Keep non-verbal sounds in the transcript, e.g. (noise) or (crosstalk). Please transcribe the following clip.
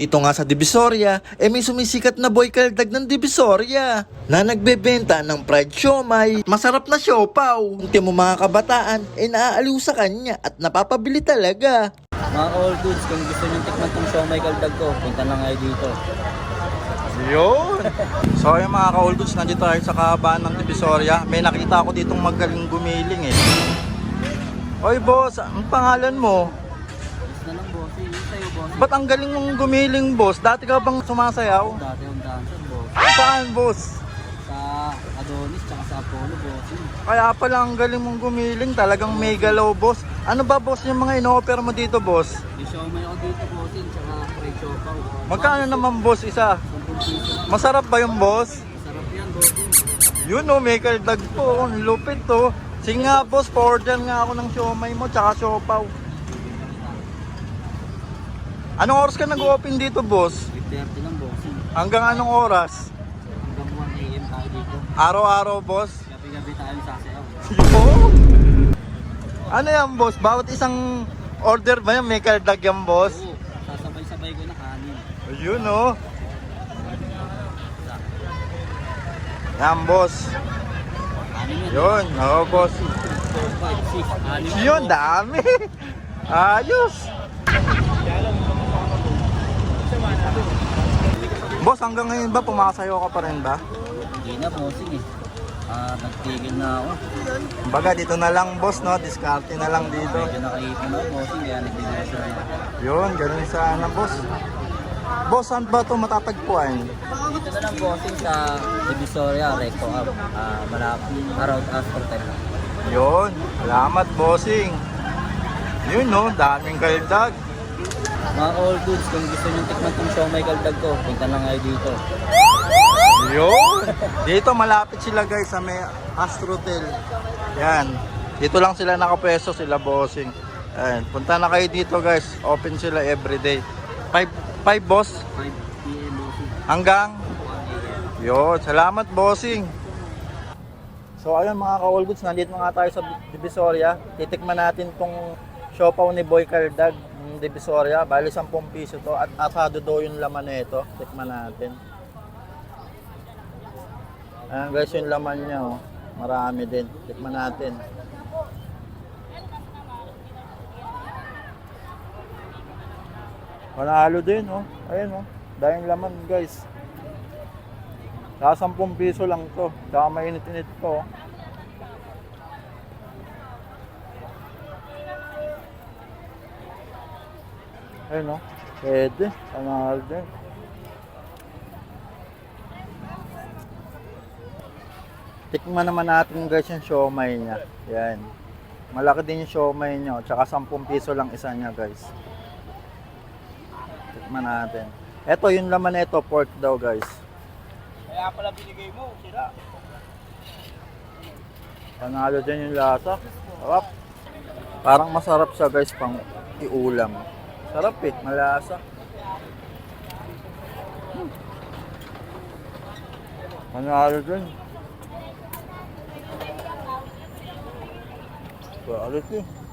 Ito nga sa Divisoria, eh may sumisikat na boy kaldag ng Divisoria na nagbebenta ng fried siomay, masarap na siopaw. Kunti mo mga kabataan, eh naaaliw sa kanya at napapabili talaga. Mga all goods, kung gusto nyo tikman tong siomay kaldag ko, punta lang kayo dito. Yun! So yung mga ka-old nandito tayo sa kahabaan ng Divisoria. May nakita ako ditong magaling gumiling eh. Oy boss, ang pangalan mo? Na lang boss, yun sa'yo boss. Ba't ang galing mong gumiling boss? Dati ka bang sumasayaw? Dati yung dancer boss. Saan boss? Sa Adonis, tsaka sa Apollo boss. Yun. Kaya pala ang galing mong gumiling, talagang may galaw boss. Ano ba boss yung mga ino-offer mo dito boss? May siomay ako dito boss, yun, tsaka fried siopaw. Magkano naman boss isa? 10 piso. Masarap ba yung boss? Sarap yan boss. yun. Yun oh, may kaldag po. Ang lupit to. Sige nga boss, pa-order nga ako ng siomay mo tsaka siopaw. Anong oras ka nag-open dito boss? 8.30 lang boss. yun. Hanggang anong oras? Hanggang 1 a.m. tayo dito. Araw-araw boss? Gabi-gabi tayo sasayaw. Yo! Ano yan boss? Bawat isang order ba yan may kaldag yan boss? Oo, sasabay-sabay ko na kanin. Ayun oh. Yan boss. Kanin yan. Yun, oo boss. 4, 5, 6, kanin yan, Yun, dami. (laughs) Ayos. Boss, hanggang ngayon ba pumasayo ka pa rin ba? Hindi na bossing eh. Ah, nagtigil na ako. Baga dito na lang boss no, diskarte na lang dito. Medyo nakaipon ako bossing kaya nagtigil na ako. Yun, ganun sana boss. Boss, saan ba ito matatagpuan? Dito na lang bossing sa Divisoria, Recto Up. Ah, malapit, around Astor Time. Yun, salamat bossing. Yun no, daming kaldag. Mga all goods, kung gusto nyo tikman tong siomay kaldag ko, punta lang kayo dito. Yun! Dito malapit sila guys sa may Astrotel. Yan. Dito lang sila nakapwesto sila bossing. Ayan. Punta na kayo dito guys. Open sila everyday. 5 5 boss 5 p.m. bossing. hanggang 1 a.m. Yun, salamat bossing. So ayun mga ka-all goods, nandito nga tayo sa Divisoria. Titikman natin tong siopaw ni Boy Cardag ng Divisoria. Bali 10 piso to at asado daw yung laman nito. Tikman natin. Ayan guys yung laman niya oh. Marami din. Tikman natin. Panalo din oh. Ayan oh. Dahil laman guys. Sa 10 piso lang to. Tsaka mainit-init to. oh. Ayun o. Pwede. Panahal din. Tikman naman natin guys yung siomay niya. Yan. Malaki din yung siomay niya. oh. Tsaka 10 piso lang isa niya guys. Tikman natin. Ito yung laman nito, pork daw guys. Kaya pala binigay mo, sila. Panalo dyan yung lasa. Sarap. Parang masarap siya guys pang iulam. Sarap eh, malasa. Hmm. Panalo dyan. Quality.